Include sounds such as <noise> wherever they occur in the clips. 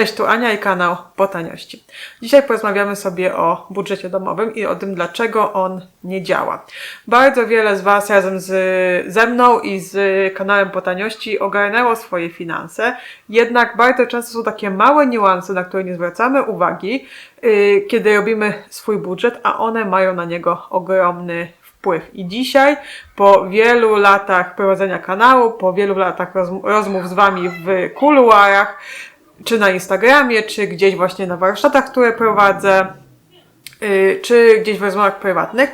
Cześć, tu Ania i kanał Po Taniości. Dzisiaj porozmawiamy sobie o budżecie domowym i o tym, dlaczego on nie działa. Bardzo wiele z Was razem z, ze mną i z kanałem Po Taniości ogarnęło swoje finanse, jednak bardzo często są takie małe niuanse, na które nie zwracamy uwagi, yy, kiedy robimy swój budżet, a one mają na niego ogromny wpływ. I dzisiaj, po wielu latach prowadzenia kanału, po wielu latach rozm- rozmów z Wami w kuluarach, czy na Instagramie, czy gdzieś właśnie na warsztatach, które prowadzę, yy, czy gdzieś w rozmowach prywatnych,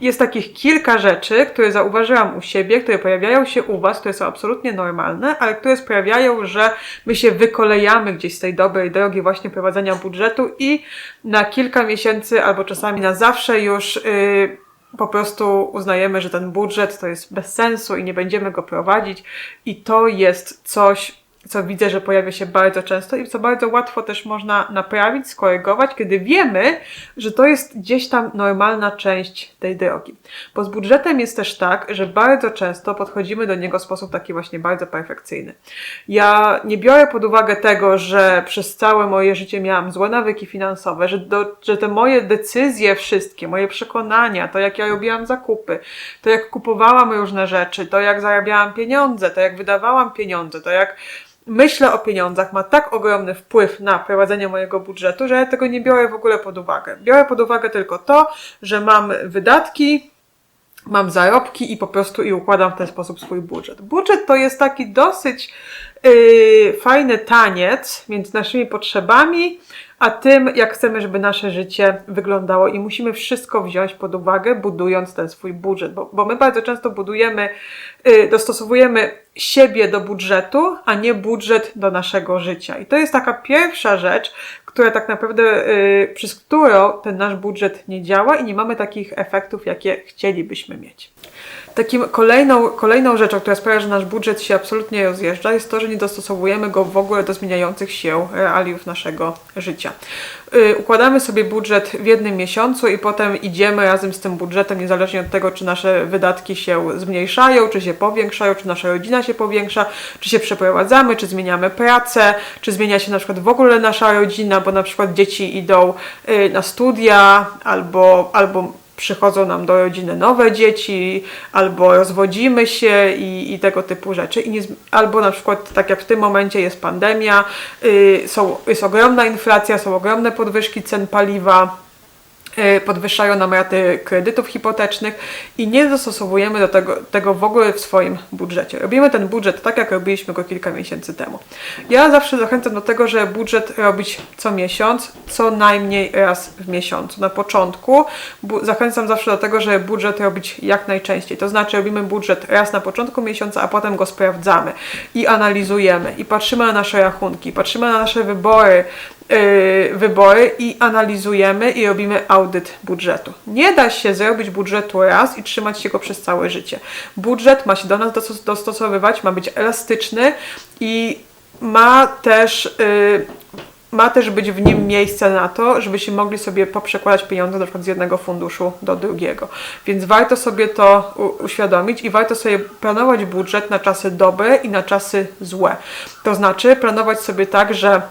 jest takich kilka rzeczy, które zauważyłam u siebie, które pojawiają się u Was, które są absolutnie normalne, ale które sprawiają, że my się wykolejamy gdzieś z tej dobrej drogi właśnie prowadzenia budżetu i na kilka miesięcy albo czasami na zawsze już yy, po prostu uznajemy, że ten budżet to jest bez sensu i nie będziemy go prowadzić. I to jest coś, co widzę, że pojawia się bardzo często i co bardzo łatwo też można naprawić, skorygować, kiedy wiemy, że to jest gdzieś tam normalna część tej drogi. Bo z budżetem jest też tak, że bardzo często podchodzimy do niego w sposób taki właśnie bardzo perfekcyjny. Ja nie biorę pod uwagę tego, że przez całe moje życie miałam złe nawyki finansowe, że, do, że te moje decyzje wszystkie, moje przekonania, to jak ja robiłam zakupy, to jak kupowałam różne rzeczy, to jak zarabiałam pieniądze, to jak wydawałam pieniądze, to jak myślę o pieniądzach ma tak ogromny wpływ na prowadzenie mojego budżetu, że ja tego nie biorę w ogóle pod uwagę. Biorę pod uwagę tylko to, że mam wydatki, mam zarobki i po prostu i układam w ten sposób swój budżet. Budżet to jest taki dosyć yy, fajny taniec między naszymi potrzebami, a tym, jak chcemy, żeby nasze życie wyglądało i musimy wszystko wziąć pod uwagę, budując ten swój budżet, bo, bo my bardzo często budujemy, yy, dostosowujemy siebie do budżetu, a nie budżet do naszego życia. I to jest taka pierwsza rzecz, która tak naprawdę, yy, przez którą ten nasz budżet nie działa i nie mamy takich efektów, jakie chcielibyśmy mieć. Takim kolejną, kolejną rzeczą, która sprawia, że nasz budżet się absolutnie rozjeżdża, jest to, że nie dostosowujemy go w ogóle do zmieniających się realiów naszego życia. Yy, układamy sobie budżet w jednym miesiącu i potem idziemy razem z tym budżetem, niezależnie od tego, czy nasze wydatki się zmniejszają, czy się powiększają, czy nasza rodzina się powiększa, czy się przeprowadzamy, czy zmieniamy pracę, czy zmienia się na przykład w ogóle nasza rodzina, bo na przykład dzieci idą yy, na studia albo, albo przychodzą nam do rodziny nowe dzieci, albo rozwodzimy się i, i tego typu rzeczy. Nie, albo na przykład, tak jak w tym momencie jest pandemia, yy, są, jest ogromna inflacja, są ogromne podwyżki cen paliwa podwyższają nam raty kredytów hipotecznych i nie dostosowujemy do tego, tego w ogóle w swoim budżecie. Robimy ten budżet tak, jak robiliśmy go kilka miesięcy temu. Ja zawsze zachęcam do tego, żeby budżet robić co miesiąc, co najmniej raz w miesiącu. Na początku zachęcam zawsze do tego, żeby budżet robić jak najczęściej. To znaczy robimy budżet raz na początku miesiąca, a potem go sprawdzamy i analizujemy i patrzymy na nasze rachunki, patrzymy na nasze wybory, wybory i analizujemy i robimy audyt budżetu. Nie da się zrobić budżetu raz i trzymać się go przez całe życie. Budżet ma się do nas dostosowywać, ma być elastyczny i ma też yy, ma też być w nim miejsce na to, żebyśmy mogli sobie poprzekładać pieniądze na przykład z jednego funduszu do drugiego. Więc warto sobie to uświadomić i warto sobie planować budżet na czasy dobre i na czasy złe. To znaczy planować sobie tak, że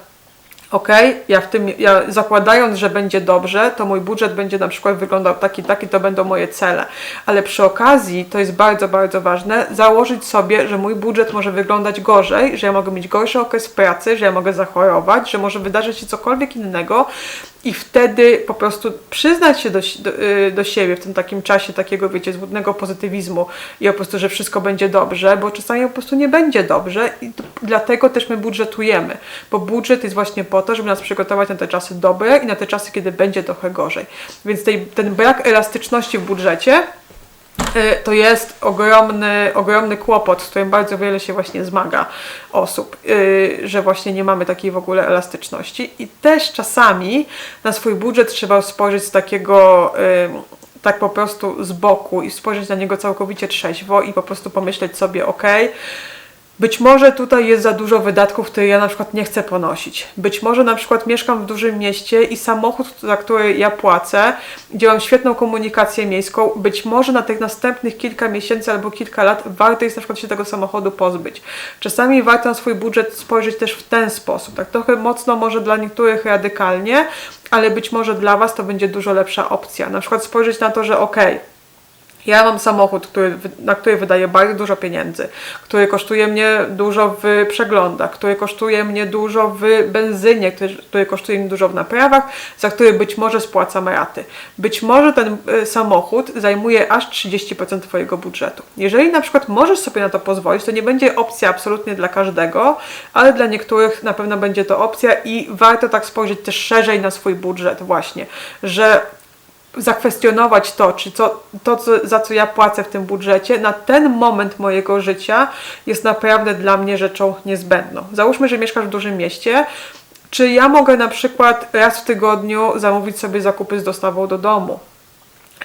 ok, ja w tym, ja zakładając, że będzie dobrze, to mój budżet będzie na przykład wyglądał taki, taki, to będą moje cele. Ale przy okazji, to jest bardzo, bardzo ważne, założyć sobie, że mój budżet może wyglądać gorzej, że ja mogę mieć gorszy okres pracy, że ja mogę zachorować, że może wydarzyć się cokolwiek innego i wtedy po prostu przyznać się do, do, do, siebie w tym takim czasie takiego, wiecie, złudnego pozytywizmu i po prostu, że wszystko będzie dobrze, bo czasami po prostu nie będzie dobrze i dlatego też my budżetujemy, bo budżet jest właśnie po to, żeby nas przygotować na te czasy dobre i na te czasy, kiedy będzie trochę gorzej. Więc tej, ten brak elastyczności w budżecie to jest ogromny, ogromny kłopot, z którym bardzo wiele się właśnie zmaga osób, że właśnie nie mamy takiej w ogóle elastyczności. I też czasami na swój budżet trzeba spojrzeć z takiego tak po prostu z boku i spojrzeć na niego całkowicie trzeźwo i po prostu pomyśleć sobie, ok, Być może tutaj jest za dużo wydatków, które ja na przykład nie chcę ponosić. Być może na przykład mieszkam w dużym mieście i samochód, za który ja płacę, gdzie mam świetną komunikację miejską, być może na tych następnych kilka miesięcy albo kilka lat warto jest na przykład się tego samochodu pozbyć. Czasami warto na swój budżet spojrzeć też w ten sposób, tak trochę mocno może dla niektórych radykalnie, ale być może dla Was to będzie dużo lepsza opcja. Na przykład spojrzeć na to, że okej, okay, ja mam samochód, który, na który wydaję bardzo dużo pieniędzy, który kosztuje mnie dużo w przeglądach, który kosztuje mnie dużo w benzynie, który, który kosztuje mnie dużo w naprawach, za który być może spłacam raty. Być może ten y, samochód zajmuje aż 30% Twojego budżetu. Jeżeli na przykład możesz sobie na to pozwolić, to nie będzie opcja absolutnie dla każdego, ale dla niektórych na pewno będzie to opcja i warto tak spojrzeć też szerzej na swój budżet właśnie, że zakwestionować to, czy co, to, co, za co ja płacę w tym budżecie, na ten moment mojego życia jest naprawdę dla mnie rzeczą niezbędną. Załóżmy, że mieszkasz w dużym mieście. Czy ja mogę na przykład raz w tygodniu zamówić sobie zakupy z dostawą do domu?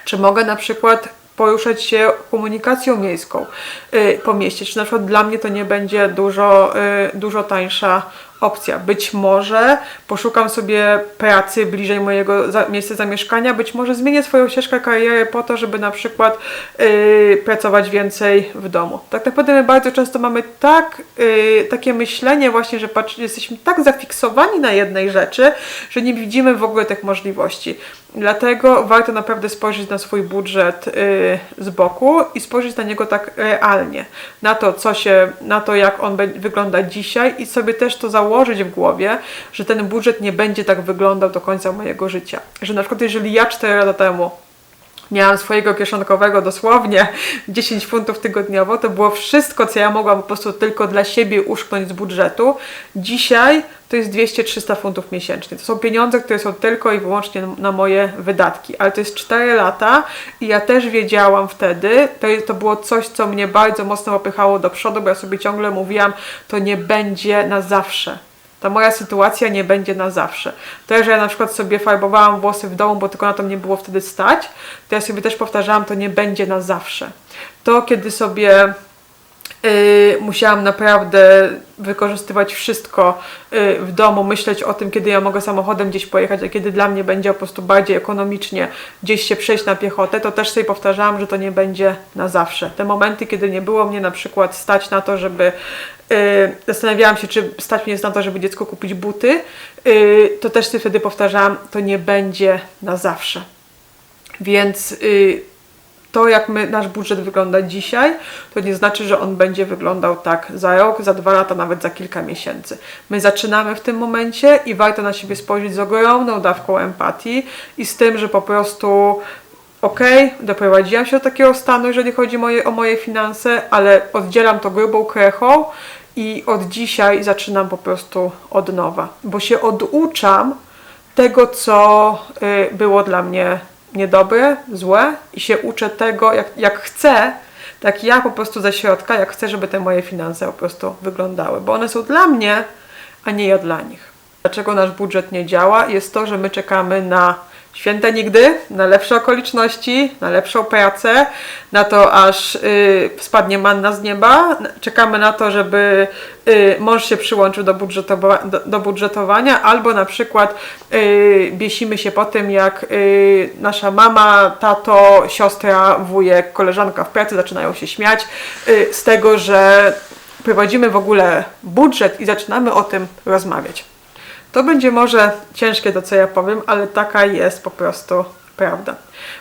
Czy mogę na przykład poruszać się komunikacją miejską yy, po mieście? Czy na przykład dla mnie to nie będzie dużo, yy, dużo tańsza opcja. Być może poszukam sobie pracy bliżej mojego za miejsca zamieszkania, być może zmienię swoją ścieżkę kariery po to, żeby na przykład yy, pracować więcej w domu. Tak naprawdę my bardzo często mamy tak, yy, takie myślenie właśnie, że patrz, jesteśmy tak zafiksowani na jednej rzeczy, że nie widzimy w ogóle tych możliwości. Dlatego warto naprawdę spojrzeć na swój budżet yy, z boku i spojrzeć na niego tak realnie. Na to, co się, na to, jak on wygląda dzisiaj i sobie też to założyć w głowie, że ten budżet nie będzie tak wyglądał do końca mojego życia. Że na przykład jeżeli ja 4 lata temu miałam swojego kieszonkowego dosłownie <laughs> 10 funtów tygodniowo, to było wszystko, co ja mogłam po prostu tylko dla siebie uszknąć z budżetu. Dzisiaj to jest 200-300 funtów miesięcznie. To są pieniądze, które są tylko i wyłącznie na moje wydatki, ale to jest 4 lata i ja też wiedziałam wtedy, to, to było coś, co mnie bardzo mocno popychało do przodu, bo ja sobie ciągle mówiłam, to nie będzie na zawsze ta moja sytuacja nie będzie na zawsze. To, że ja na przykład sobie farbowałam włosy w domu, bo tylko na to mnie było wtedy stać, to ja sobie też powtarzałam, to nie będzie na zawsze. To, kiedy sobie musiałam naprawdę wykorzystywać wszystko yy, w domu, myśleć o tym, kiedy ja mogę samochodem gdzieś pojechać, a kiedy dla mnie będzie po prostu bardziej ekonomicznie gdzieś się przejść na piechotę, to też sobie powtarzałam, że to nie będzie na zawsze. Te momenty, kiedy nie było mnie na przykład stać na to, żeby yy, zastanawiałam się, czy stać mnie na to, żeby dziecko kupić buty, to też sobie wtedy powtarzałam, to nie będzie na zawsze. Więc to, jak my, nasz budżet wygląda dzisiaj, to nie znaczy, że on będzie wyglądał tak za rok, za dwa lata, nawet za kilka miesięcy. My zaczynamy w tym momencie i warto na siebie spojrzeć z ogromną dawką empatii i z tym, że po prostu okej, okay, doprowadziłam się do takiego stanu, jeżeli chodzi moje, o moje finanse, ale oddzielam to grubą krechą i od dzisiaj zaczynam po prostu od nowa, bo się oduczam tego, co y, było dla mnie niedobre, złe i się uczę tego, jak, jak chcę, tak ja po prostu ze środka, jak chcę, żeby te moje finanse po prostu wyglądały, bo one są dla mnie, a nie ja dla nich. Dlaczego nasz budżet nie działa? Jest to, że my czekamy na święte nigdy, na lepsze okoliczności, na lepszą pracę, na to aż y, spadnie manna z nieba. Czekamy na to, żeby y, mąż się przyłączył do, budżetowa do, do budżetowania, albo na przykład y, biesimy się po tym, jak y, nasza mama, tato, siostra, wujek, koleżanka w pracy zaczynają się śmiać y, z tego, że prowadzimy w ogóle budżet i zaczynamy o tym rozmawiać. To będzie może ciężkie to, co ja powiem, ale taka jest po prostu prawda.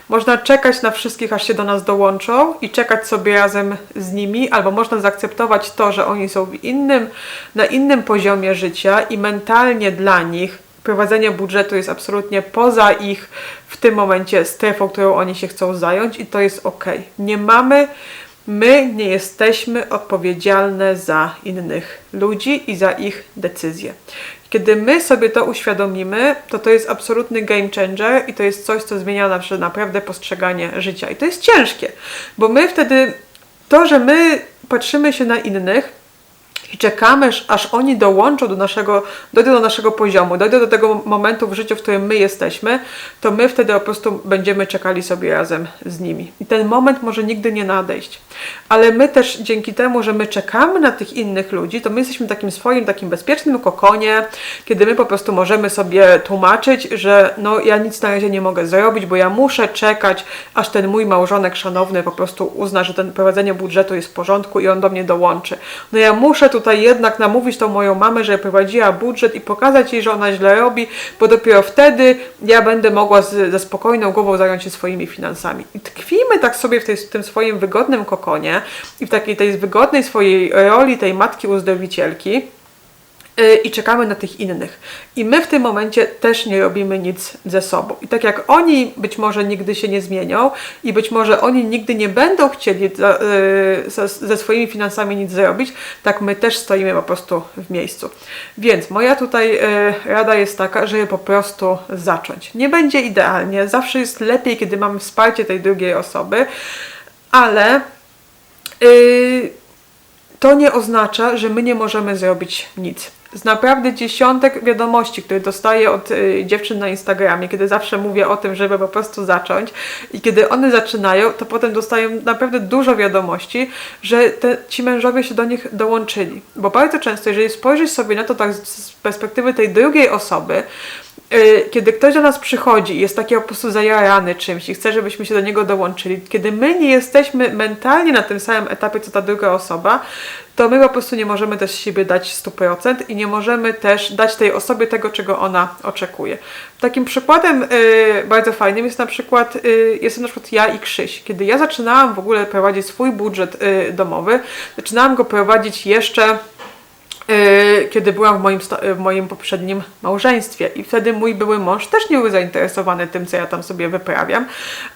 Można czekać na wszystkich, aż się do nas dołączą i czekać sobie razem z nimi, albo można zaakceptować to, że oni są w innym, na innym poziomie życia i mentalnie dla nich prowadzenie budżetu jest absolutnie poza ich w tym momencie strefą, którą oni się chcą zająć i to jest ok. Nie mamy My nie jesteśmy odpowiedzialne za innych ludzi i za ich decyzje. Kiedy my sobie to uświadomimy, to to jest absolutny game changer i to jest coś, co zmienia nasze naprawdę postrzeganie życia. I to jest ciężkie, bo my wtedy, to, że my patrzymy się na innych i czekamy, aż- oni dołączą do naszego, dojdą do naszego poziomu, dojdą do tego momentu w życiu, w którym my jesteśmy, to my wtedy po prostu będziemy czekali sobie razem z nimi. I ten moment może nigdy nie nadejść. Ale my też dzięki temu, że my czekamy na tych innych ludzi, to my jesteśmy w takim swoim, takim bezpiecznym kokonie, kiedy my po prostu możemy sobie tłumaczyć, że no ja nic na razie nie mogę zrobić, bo ja muszę czekać, aż ten mój małżonek szanowny po prostu uzna, że ten prowadzenie budżetu jest w porządku i on do mnie dołączy. No ja muszę tutaj jednak namówić tą moją mamę, że prowadziła budżet i pokazać jej, że ona źle robi, bo dopiero wtedy ja będę mogła z, ze spokojną głową zająć się swoimi finansami. I tkwimy tak sobie w, tej, w tym swoim wygodnym kokonie i w takiej tej wygodnej swojej roli tej matki uzdrowicielki, i czekamy na tych innych. I my w tym momencie też nie robimy nic ze sobą. I tak jak oni być może nigdy się nie zmienią i być może oni nigdy nie będą chcieli y, ze, swoimi finansami nic zrobić, tak my też stoimy po prostu w miejscu. Więc moja tutaj y, rada jest taka, żeby po prostu zacząć. Nie będzie idealnie, zawsze jest lepiej, kiedy mamy wsparcie tej drugiej osoby, ale y, to nie oznacza, że my nie możemy zrobić nic. Z naprawdę dziesiątek wiadomości, które dostaję od y, dziewczyn na Instagramie, kiedy zawsze mówię o tym, żeby po prostu zacząć, i kiedy one zaczynają, to potem dostają naprawdę dużo wiadomości, że te, ci mężowie się do nich dołączyli. Bo bardzo często, jeżeli spojrzysz sobie na to tak z, perspektywy tej drugiej osoby, kiedy ktoś do nas przychodzi i jest taki po prostu zajarany czymś i chce, żebyśmy się do niego dołączyli, kiedy my nie jesteśmy mentalnie na tym samym etapie, co ta druga osoba, to my po prostu nie możemy też siebie dać 100% i nie możemy też dać tej osobie tego, czego ona oczekuje. Takim przykładem y, bardzo fajnym jest na przykład, y, jestem na przykład ja i Krzyś. Kiedy ja zaczynałam w ogóle prowadzić swój budżet y, domowy, zaczynałam go prowadzić jeszcze kiedy byłam w moim, sta- w moim poprzednim małżeństwie. I wtedy mój były mąż też nie był zainteresowany tym, co ja tam sobie wyprawiam,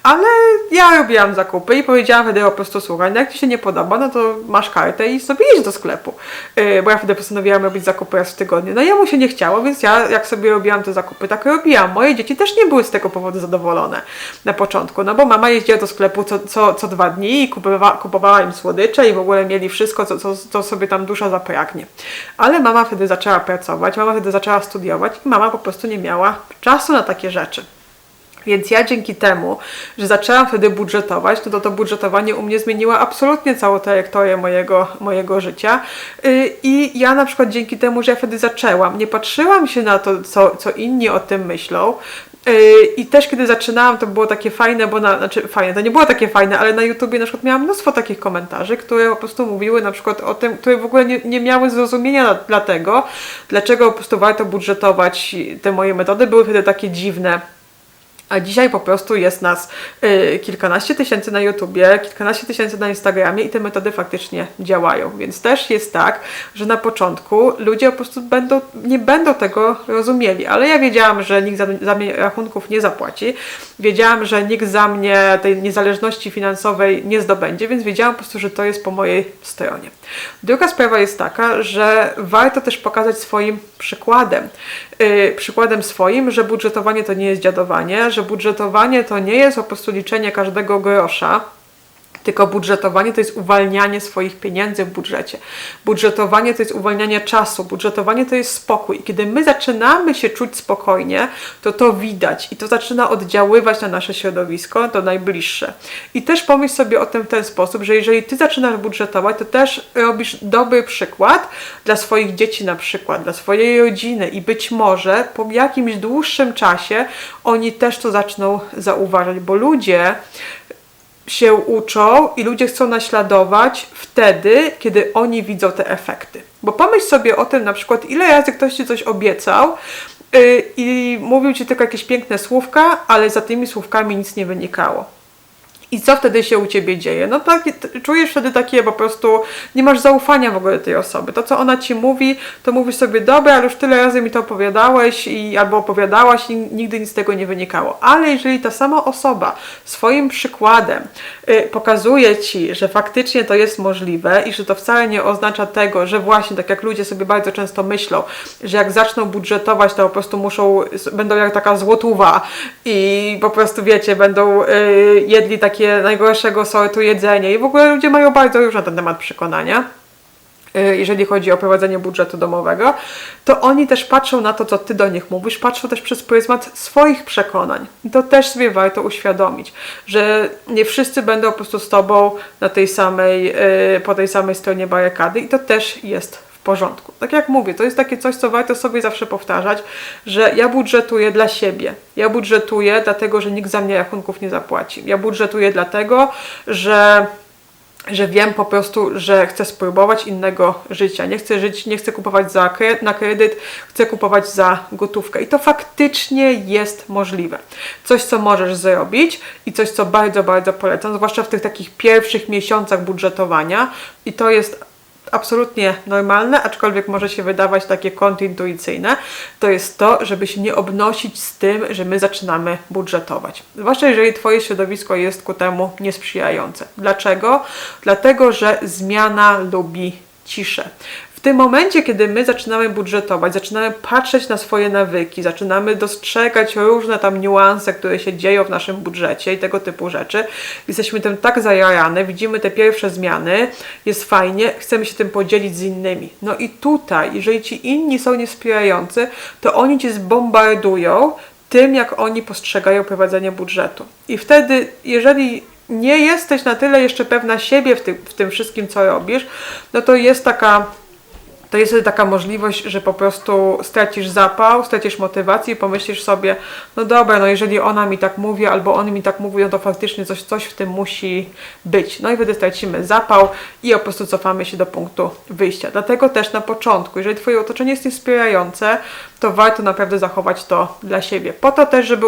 ale ja robiłam zakupy i powiedziałam wtedy po prostu, słuchaj, no jak Ci się nie podoba, no to masz kartę i sobie idź do sklepu. Yy, bo ja wtedy postanowiłam robić zakupy raz w tygodniu. No jemu się nie chciało, więc ja jak sobie robiłam te zakupy, tak robiłam. Moje dzieci też nie były z tego powodu zadowolone na początku, no bo mama jeździła do sklepu co, co, co dwa dni i kupowa, kupowała im słodycze i w ogóle mieli wszystko, co, co, co sobie tam dusza zapragnie. Ale mama wtedy zaczęła pracować, mama wtedy zaczęła studiować i mama po prostu nie miała czasu na takie rzeczy. Więc ja dzięki temu, że zaczęłam wtedy budżetować, no to to budżetowanie u mnie zmieniło absolutnie całą trajektorię mojego, mojego życia. Yy, I ja na przykład dzięki temu, że ja wtedy zaczęłam, nie patrzyłam się na to, co, co inni o tym myślą, I też kiedy zaczynałam, to było takie fajne, bo na, znaczy fajne, to nie było takie fajne, ale na YouTubie na przykład miałam mnóstwo takich komentarzy, które po prostu mówiły na przykład o tym, które w ogóle nie, nie miały zrozumienia dla tego, dlaczego po prostu warto budżetować te moje metody, były wtedy takie dziwne. A dzisiaj po prostu jest nas y, kilkanaście tysięcy na YouTubie, kilkanaście tysięcy na Instagramie i te metody faktycznie działają. Więc też jest tak, że na początku ludzie po prostu będą, nie będą tego rozumieli. Ale ja wiedziałam, że nikt za, za mnie rachunków nie zapłaci. Wiedziałam, że nikt za mnie tej niezależności finansowej nie zdobędzie, więc wiedziałam po prostu, że to jest po mojej stronie. Druga sprawa jest taka, że warto też pokazać swoim przykładem. Yy, przykładem swoim, że budżetowanie to nie jest dziadowanie, że budżetowanie to nie jest po prostu liczenie każdego grosza, tylko budżetowanie to jest uwalnianie swoich pieniędzy w budżecie. Budżetowanie to jest uwalnianie czasu, budżetowanie to jest spokój. I kiedy my zaczynamy się czuć spokojnie, to to widać i to zaczyna oddziaływać na nasze środowisko, to najbliższe. I też pomyśl sobie o tym w ten sposób, że jeżeli ty zaczynasz budżetować, to też robisz dobry przykład dla swoich dzieci na przykład, dla swojej rodziny i być może po jakimś dłuższym czasie oni też to zaczną zauważać, bo ludzie się uczą i ludzie chcą naśladować wtedy, kiedy oni widzą te efekty. Bo pomyśl sobie o tym na przykład, ile razy ktoś ci coś obiecał yy, i mówił ci tylko jakieś piękne słówka, ale za tymi słówkami nic nie wynikało. I co wtedy się u ciebie dzieje? No tak, czujesz wtedy takie po prostu, nie masz zaufania w ogóle do tej osoby. To, co ona ci mówi, to mówisz sobie, dobra, ale już tyle razy mi to opowiadałeś i albo opowiadałaś i nigdy nic z tego nie wynikało. Ale jeżeli ta sama osoba swoim przykładem y, pokazuje ci, że faktycznie to jest możliwe i że to wcale nie oznacza tego, że właśnie tak jak ludzie sobie bardzo często myślą, że jak zaczną budżetować, to po prostu muszą, będą jak taka złotówa i po prostu wiecie, będą y, jedli takie najgorszego sortu jedzenie i w ogóle ludzie mają bardzo różne na ten temat przekonania. y, jeżeli chodzi o prowadzenie budżetu domowego, to oni też patrzą na to, co ty do nich mówisz, patrzą też przez pryzmat swoich przekonań. I to też sobie warto uświadomić, że nie wszyscy będą po prostu z tobą na tej samej, y, po tej samej stronie barykady i to też jest porządku. Tak jak mówię, to jest takie coś, co warto sobie zawsze powtarzać, że ja budżetuję dla siebie. Ja budżetuję dlatego, że nikt za mnie rachunków nie zapłaci. Ja budżetuję dlatego, że że wiem po prostu, że chcę spróbować innego życia. Nie chcę żyć, nie chcę kupować za kre- na kredyt, chcę kupować za gotówkę. I to faktycznie jest możliwe. Coś, co możesz zrobić i coś, co bardzo, bardzo polecam, zwłaszcza w tych takich pierwszych miesiącach budżetowania. I to jest absolutnie normalne, aczkolwiek może się wydawać takie kontintuicyjne, to jest to, żeby się nie obnosić z tym, że my zaczynamy budżetować. Zwłaszcza jeżeli Twoje środowisko jest ku temu niesprzyjające. Dlaczego? Dlatego, że zmiana lubi ciszę. W tym momencie, kiedy my zaczynamy budżetować, zaczynamy patrzeć na swoje nawyki, zaczynamy dostrzegać różne tam niuanse, które się dzieją w naszym budżecie i tego typu rzeczy, jesteśmy tym tak zajarane, widzimy te pierwsze zmiany, jest fajnie, chcemy się tym podzielić z innymi. No i tutaj, jeżeli ci inni są niesprzyjający, to oni cię zbombardują tym, jak oni postrzegają prowadzenie budżetu. I wtedy, jeżeli nie jesteś na tyle jeszcze pewna siebie w tym, w tym wszystkim, co robisz, no to jest taka to jest taka możliwość, że po prostu stracisz zapał, stracisz motywację i pomyślisz sobie, no dobra, no jeżeli ona mi tak mówi, albo on mi tak mówi, to faktycznie coś, coś w tym musi być. No i wtedy stracimy zapał i po prostu cofamy się do punktu wyjścia. Dlatego też na początku, jeżeli Twoje otoczenie jest niesprzyjające, to warto naprawdę zachować to dla siebie. Po to też, żeby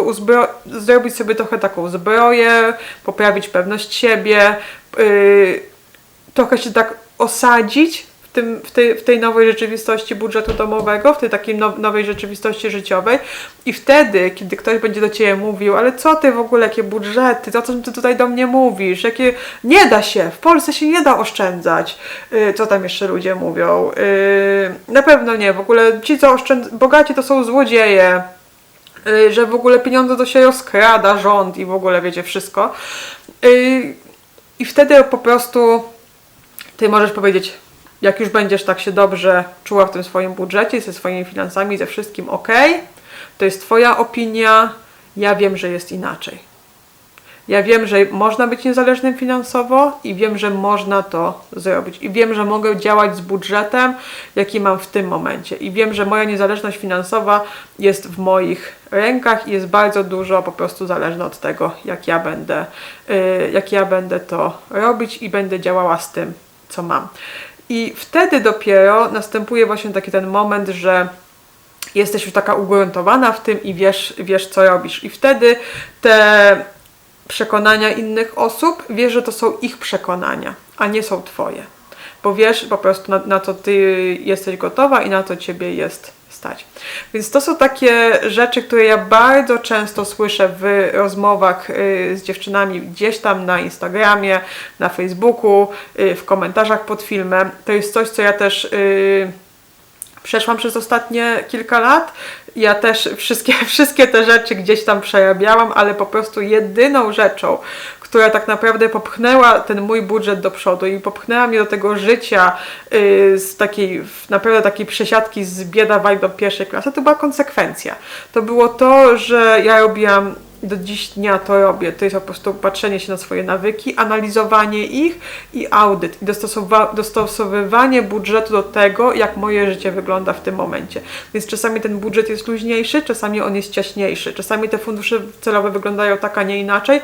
zrobić sobie trochę taką zbroję, poprawić pewność siebie, yy, trochę się tak osadzić tym, w, tej, w tej nowej rzeczywistości budżetu domowego, w tej takiej now, nowej rzeczywistości życiowej i wtedy, kiedy ktoś będzie do Ciebie mówił, ale co Ty w ogóle, jakie budżety, co Ty tutaj do mnie mówisz, jakie... Nie da się, w Polsce się nie da oszczędzać. Yy, co tam jeszcze ludzie mówią? Yy, na pewno nie, w ogóle ci, co oszczędzają, bogaci to są złodzieje, yy, że w ogóle pieniądze to się rozkrada rząd i w ogóle wiecie wszystko. I wtedy po prostu Ty możesz powiedzieć, jak już będziesz tak się dobrze czuła w tym swoim budżecie, ze swoimi finansami, ze wszystkim ok, to jest Twoja opinia, ja wiem, że jest inaczej. Ja wiem, że można być niezależnym finansowo i wiem, że można to zrobić. I wiem, że mogę działać z budżetem, jaki mam w tym momencie. I wiem, że moja niezależność finansowa jest w moich rękach i jest bardzo dużo po prostu zależna od tego, jak ja będę, yy, jak ja będę to robić i będę działała z tym, co mam. I wtedy dopiero następuje właśnie taki ten moment, że jesteś już taka ugruntowana w tym i wiesz, wiesz co robisz. I wtedy te przekonania innych osób, wiesz, że to są ich przekonania, a nie są twoje. Bo wiesz po prostu na, na co ty jesteś gotowa i na co ciebie jest stać. Więc to są takie rzeczy, które ja bardzo często słyszę w rozmowach y, z dziewczynami gdzieś tam na Instagramie, na Facebooku, y, w komentarzach pod filmem. To jest coś, co ja też y, przeszłam przez ostatnie kilka lat. Ja też wszystkie, <laughs> wszystkie te rzeczy gdzieś tam przerabiałam, ale po prostu jedyną rzeczą, która tak naprawdę popchnęła ten mój budżet do przodu i popchnęła mnie do tego życia yy, z takiej, naprawdę takiej przesiadki z bieda vibe do pierwszej klasy, to była konsekwencja. To było to, że ja robiłam do dziś dnia to robię. To jest po prostu patrzenie się na swoje nawyki, analizowanie ich i audyt. I dostosowa- dostosowywanie budżetu do tego, jak moje życie wygląda w tym momencie. Więc czasami ten budżet jest luźniejszy, czasami on jest ciaśniejszy. Czasami te fundusze celowe wyglądają tak, a nie inaczej,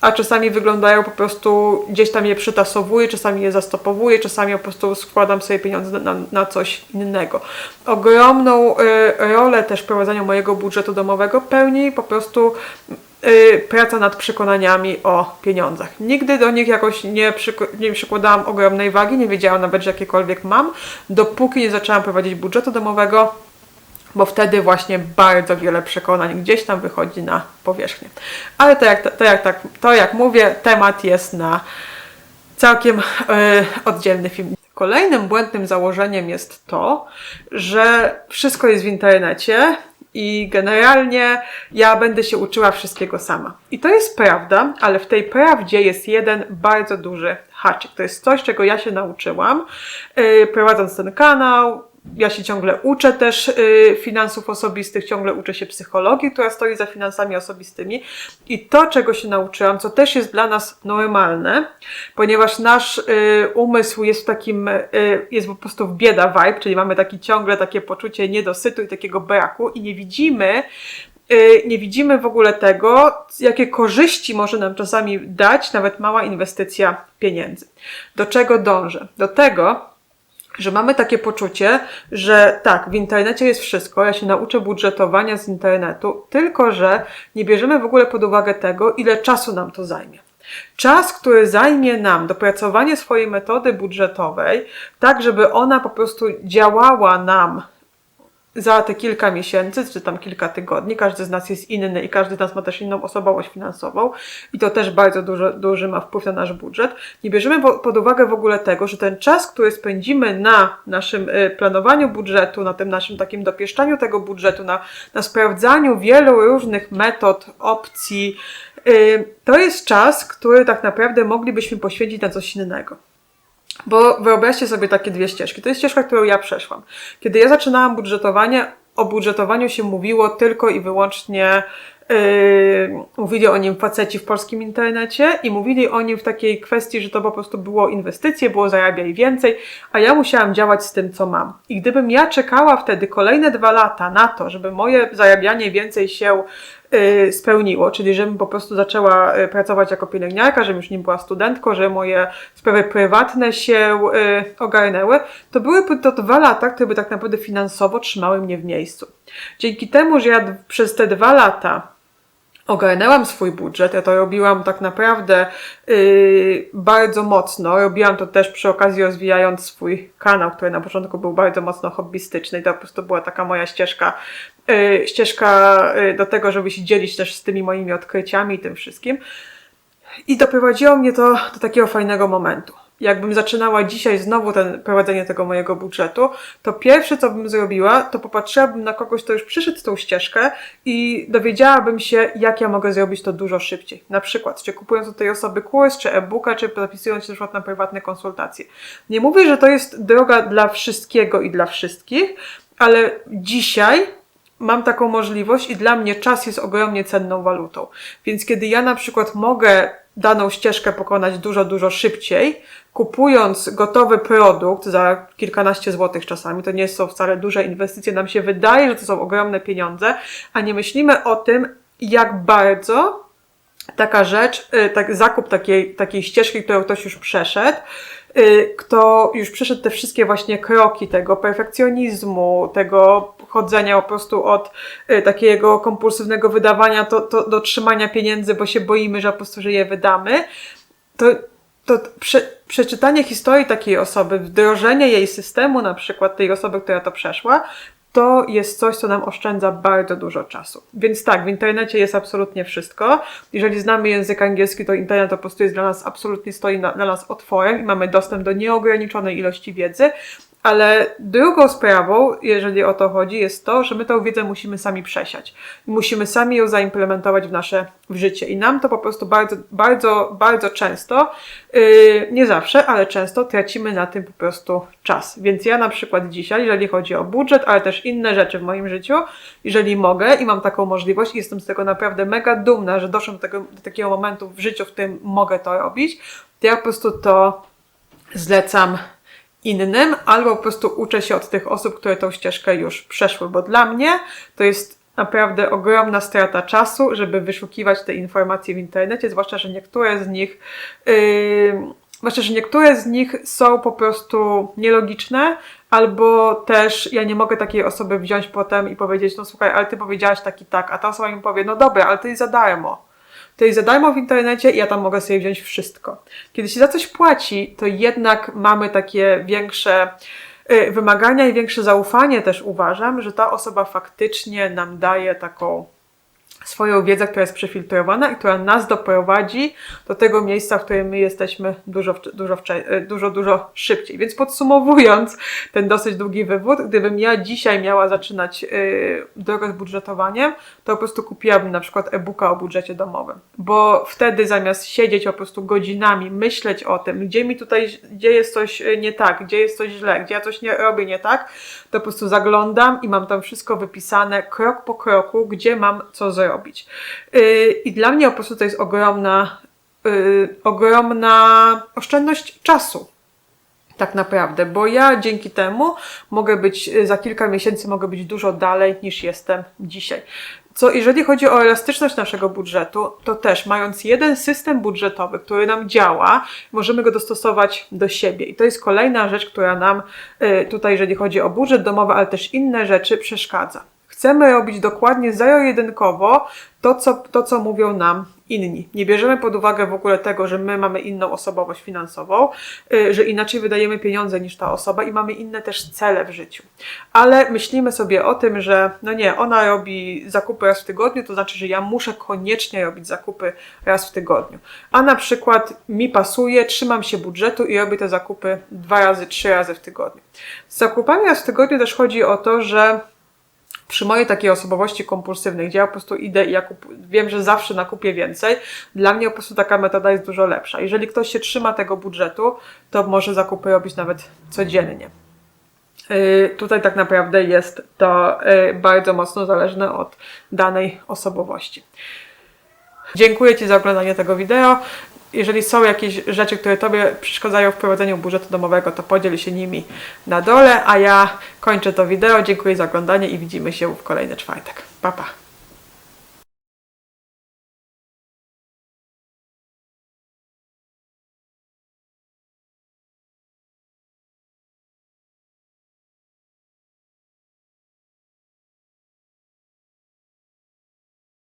a czasami wyglądają po prostu, gdzieś tam je przytasowuję, czasami je zastopowuję, czasami po prostu składam sobie pieniądze na, na coś innego. Ogromną y, rolę też w prowadzeniu mojego budżetu domowego pełni po prostu y, praca nad przekonaniami o pieniądzach. Nigdy do nich jakoś nie, przyk- nie przykładałam ogromnej wagi, nie wiedziałam nawet, że jakiekolwiek mam, dopóki nie zaczęłam prowadzić budżetu domowego, bo wtedy właśnie bardzo wiele przekonań gdzieś tam wychodzi na powierzchnię. Ale to jak, to jak, tak, to jak mówię, temat jest na całkiem y, oddzielny film. Kolejnym błędnym założeniem jest to, że wszystko jest w internecie i generalnie ja będę się uczyła wszystkiego sama. I to jest prawda, ale w tej prawdzie jest jeden bardzo duży haczyk. To jest coś, czego ja się nauczyłam, yy, prowadząc ten kanał, ja się ciągle uczę też y, finansów osobistych, ciągle uczę się psychologii, która stoi za finansami osobistymi. I to, czego się nauczyłam, co też jest dla nas normalne, ponieważ nasz y, umysł jest w takim, y, jest po prostu w bieda vibe, czyli mamy taki ciągle takie poczucie niedosytu i takiego braku i nie widzimy, nie widzimy w ogóle tego, jakie korzyści może nam czasami dać nawet mała inwestycja pieniędzy. Do czego dążę? Do tego, że mamy takie poczucie, że tak, w internecie jest wszystko, ja się nauczę budżetowania z internetu, tylko że nie bierzemy w ogóle pod uwagę tego, ile czasu nam to zajmie. Czas, który zajmie nam dopracowanie swojej metody budżetowej, tak żeby ona po prostu działała nam za te kilka miesięcy, czy tam kilka tygodni, każdy z nas jest inny i każdy z nas ma też inną osobowość finansową i to też bardzo dużo, duży ma wpływ na nasz budżet. Nie bierzemy po- pod uwagę w ogóle tego, że ten czas, który spędzimy na naszym y, planowaniu budżetu, na tym naszym takim dopieszczaniu tego budżetu, na, na sprawdzaniu wielu różnych metod, opcji, y, to jest czas, który tak naprawdę moglibyśmy poświęcić na coś innego. Bo wyobraźcie sobie takie dwie ścieżki. To jest ścieżka, którą ja przeszłam. Kiedy ja zaczynałam budżetowanie, o budżetowaniu się mówiło tylko i wyłącznie, mówili o nim faceci w polskim internecie i mówili o nim w takiej kwestii, że to po prostu było inwestycje, było zarabiaj więcej, a ja musiałam działać z tym, co mam. I gdybym ja czekała wtedy kolejne dwa lata na to, żeby moje zarabianie więcej się y, spełniło, czyli żebym po prostu zaczęła y, pracować jako pielęgniarka, żebym już nie była studentką, że moje sprawy prywatne się ogarnęły, to byłyby to dwa lata, które by tak naprawdę finansowo trzymały mnie w miejscu. Dzięki temu, że ja przez te dwa lata ogarnęłam swój budżet, ja to robiłam tak naprawdę yy, bardzo mocno. Robiłam to też przy okazji rozwijając swój kanał, który na początku był bardzo mocno hobbystyczny i to po prostu była taka moja ścieżka, yy, ścieżka yy, do tego, żeby się dzielić też z tymi moimi odkryciami i tym wszystkim. I doprowadziło mnie to do takiego fajnego momentu. Jakbym zaczynała dzisiaj znowu ten, prowadzenie tego mojego budżetu, to pierwsze, co bym zrobiła, to popatrzyłabym na kogoś, kto już przyszedł tą ścieżkę i dowiedziałabym się, jak ja mogę zrobić to dużo szybciej. Na przykład, czy kupując od tej osoby kurs, czy e-booka, czy zapisując się na przykład na prywatne konsultacje. Nie mówię, że to jest droga dla wszystkiego i dla wszystkich, ale dzisiaj mam taką możliwość i dla mnie czas jest ogromnie cenną walutą. Więc kiedy ja na przykład mogę daną ścieżkę pokonać dużo, dużo szybciej, kupując gotowy produkt za kilkanaście złotych czasami, to nie są wcale duże inwestycje, nam się wydaje, że to są ogromne pieniądze, a nie myślimy o tym, jak bardzo taka rzecz, y, tak, zakup takiej, takiej ścieżki, którą ktoś już przeszedł, y, kto już przeszedł te wszystkie właśnie kroki tego perfekcjonizmu, tego chodzenia po prostu od y, takiego kompulsywnego wydawania to, to, do trzymania pieniędzy, bo się boimy, że po prostu, że je wydamy, to, to prze, przeczytanie historii takiej osoby, wdrożenie jej systemu, na przykład tej osoby, która to przeszła, to jest coś, co nam oszczędza bardzo dużo czasu. Więc tak, w internecie jest absolutnie wszystko. Jeżeli znamy język angielski, to internet po prostu jest dla nas absolutnie stoi na, dla nas otworem i mamy dostęp do nieograniczonej ilości wiedzy. Ale drugą sprawą, jeżeli o to chodzi, jest to, że my tę wiedzę musimy sami przesiać. Musimy sami ją zaimplementować w nasze w życie. I nam to po prostu bardzo, bardzo, bardzo często, yy, nie zawsze, ale często tracimy na tym po prostu czas. Więc ja na przykład dzisiaj, jeżeli chodzi o budżet, ale też inne rzeczy w moim życiu, jeżeli mogę i mam taką możliwość jestem z tego naprawdę mega dumna, że doszłam do, tego, do takiego momentu w życiu, w którym mogę to robić, to ja po prostu to zlecam innym, albo po prostu uczę się od tych osób, które tą ścieżkę już przeszły, bo dla mnie to jest naprawdę ogromna strata czasu, żeby wyszukiwać te informacje w internecie, zwłaszcza, że niektóre z nich, yy, zwłaszcza, że niektóre z nich są po prostu nielogiczne, albo też ja nie mogę takiej osoby wziąć potem i powiedzieć, no słuchaj, ale ty powiedziałaś tak i tak, a ta osoba mi powie, no dobra, ale jest za darmo to jest za darmo w internecie i ja tam mogę sobie wziąć wszystko. Kiedy się za coś płaci, to jednak mamy takie większe y, wymagania i większe zaufanie też uważam, że ta osoba faktycznie nam daje taką swoją wiedzę, która jest przefiltrowana i która nas doprowadzi do tego miejsca, w którym my jesteśmy dużo, dużo, e, dużo, dużo szybciej. Więc podsumowując ten dosyć długi wywód, gdybym ja dzisiaj miała zaczynać yy, drogę z budżetowaniem, to po prostu kupiłabym na przykład e-booka o budżecie domowym, bo wtedy zamiast siedzieć po prostu godzinami, myśleć o tym, gdzie mi tutaj, gdzie jest coś e, nie tak, gdzie jest coś źle, gdzie ja coś nie robię nie tak, to po prostu zaglądam i mam tam wszystko wypisane krok po kroku, gdzie mam co zrobić. Yy, I dla mnie po prostu to jest ogromna, yy, ogromna oszczędność czasu. Tak naprawdę, bo ja dzięki temu mogę być, y, za kilka miesięcy mogę być dużo dalej niż jestem dzisiaj. Co jeżeli chodzi o elastyczność naszego budżetu, to też mając jeden system budżetowy, który nam działa, możemy go dostosować do siebie. I to jest kolejna rzecz, która nam y, tutaj, jeżeli chodzi o budżet domowy, ale też inne rzeczy, przeszkadza. Chcemy robić dokładnie zero-jedynkowo to co, to, co mówią nam inni. Nie bierzemy pod uwagę w ogóle tego, że my mamy inną osobowość finansową, y, że inaczej wydajemy pieniądze niż ta osoba i mamy inne też cele w życiu. Ale myślimy sobie o tym, że no nie, ona robi zakupy raz w tygodniu, to znaczy, że ja muszę koniecznie robić zakupy raz w tygodniu. A na przykład mi pasuje, trzymam się budżetu i robię te zakupy dwa razy, trzy razy w tygodniu. Z zakupami raz w tygodniu też chodzi o to, że przy mojej takiej osobowości kompulsywnej, gdzie ja po prostu idę i ja wiem, że zawsze nakupię więcej, dla mnie po prostu taka metoda jest dużo lepsza. Jeżeli ktoś się trzyma tego budżetu, to może zakupy robić nawet codziennie. Yy, tutaj tak naprawdę jest to yy, bardzo mocno zależne od danej osobowości. Dziękuję Ci za oglądanie tego wideo. Jeżeli są jakieś rzeczy, które Tobie przeszkadzają w prowadzeniu budżetu domowego, to podziel się nimi na dole, a ja kończę to wideo. Dziękuję za oglądanie i widzimy się w kolejny czwartek. Pa, pa.